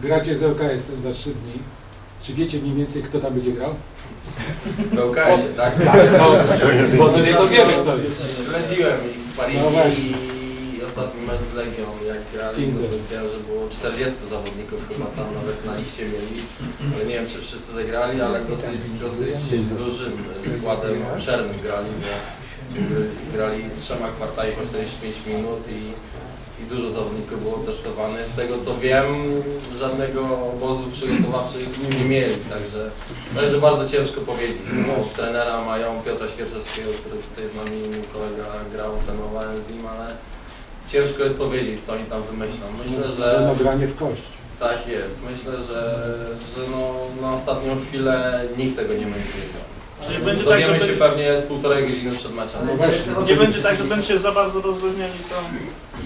Gracie z ŁKS-em za trzy dni. Czy wiecie mniej więcej, kto tam będzie grał? W ŁKS-ie, tak? No, bo to nie to wiemy kto jest. Śledziłem ich sparingi No właśnie. i ostatni mecz z Legią, jak grali, no to 5-0. widziałem, że było 40 zawodników chyba tam nawet na liście mieli. Ale nie wiem, czy wszyscy zagrali, ale dosyć, dosyć dużym składem obszernym grali, bo grali trzema kwartami po 45 minut i, i dużo zawodników było testowanych. Z tego co wiem, żadnego obozu przygotowawczych nie mieli, także, także bardzo ciężko powiedzieć. No, trenera mają Piotra Świerczewskiego, który tutaj z nami mój kolega grał, trenowałem z nim, ale ciężko jest powiedzieć, co oni tam wymyślą. Myślę, że No granie w kość. tak jest. Myślę, że, że no, na ostatnią chwilę nikt tego nie będzie wiedział. Czyli będzie tak, Dowiemy że się będzie- pewnie z półtorej godziny przed meczem. No właśnie. Nie będzie tak, że będziecie za bardzo rozróżniali tą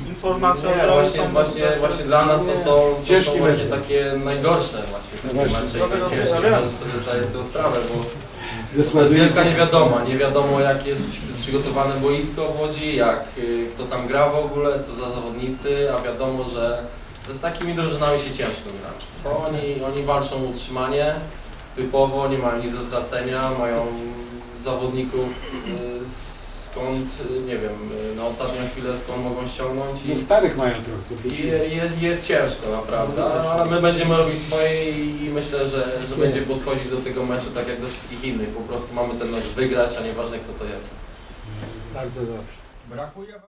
informacją, Nie, że oni właśnie, są właśnie, właśnie dla nas to są, to Ciężki są właśnie takie najgorsze właśnie No takie właśnie. mecze i ja wiem. Możesz sobie zdać z tego sprawę, bo Ze to jest wielka niewiadoma. Nie wiadomo jak jest przygotowane boisko w Łodzi, jak y, kto tam gra w ogóle, co za zawodnicy, a wiadomo, że że z takimi drużynami się ciężko gra. Bo oni, oni walczą o utrzymanie typowo, nie mają nic do stracenia, mają zawodników y, skąd, y, nie wiem, y, na ostatnią chwilę skąd mogą ściągnąć i No starych mają trochę. i jest, jest ciężko naprawdę, ale my będziemy robić swoje i myślę, że, że będzie podchodzić do tego meczu tak jak do wszystkich innych. Po prostu mamy ten mecz wygrać, a nieważne kto to jest. Bardzo dobrze. Brakuje